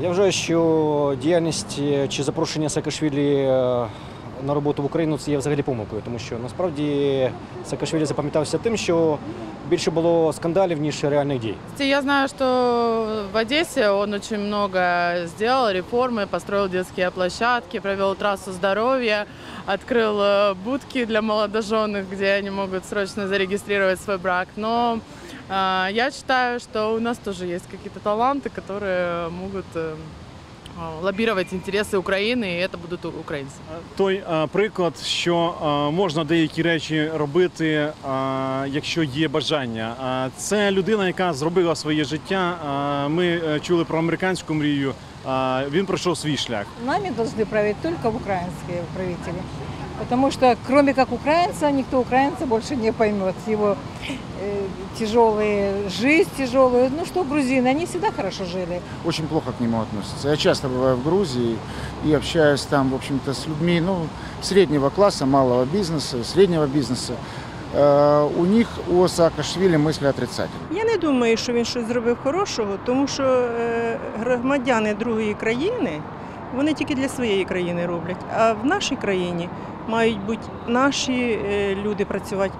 Я вважаю, що діяльність е, чи запрошення Саакашвілі е, на роботу в Україну це є взагалі помилкою, тому що насправді Саакашвілі запам'ятався тим, що більше було скандалів, ніж реальних дій. Я знаю, что в Одессе он очень много сделал, реформы, построил детские площадки, провел трассу здоровья, открыл э, будки для молодоженных, где они могут срочно зарегистрировать свой брак. Но э, я считаю, что у нас тоже есть какие-то таланты, которые могут э, э, лоббировать интересы Украины, и это будут у- украинцы. Той е, приклад, що е, можна деякі речі робити, е, якщо є бажання. Е, Це людина, яка зробила своє життя. Е, Ми е, чули про американську мрію. Е, Він пройшов свій шлях. Нами должны править только украинские правители. Потому что кроме как украинца, никто украинца больше не поймет. Его э, тяжелые, жизнь тяжелую. Ну что грузины, они всегда хорошо жили. очень плохо к нему относятся. Я часто бываю в Грузии и общаюсь там, в общем-то, с людьми ну, среднего класса, малого бизнеса, среднего бизнеса. Э, У них о Саакашвили мысли отрицательные. Я не думаю, що він щось зробив хорошого, тому що е, громадяни другої країни вони тільки для своєї країни роблять. А в нашій країні мають бути наші е, люди працювати.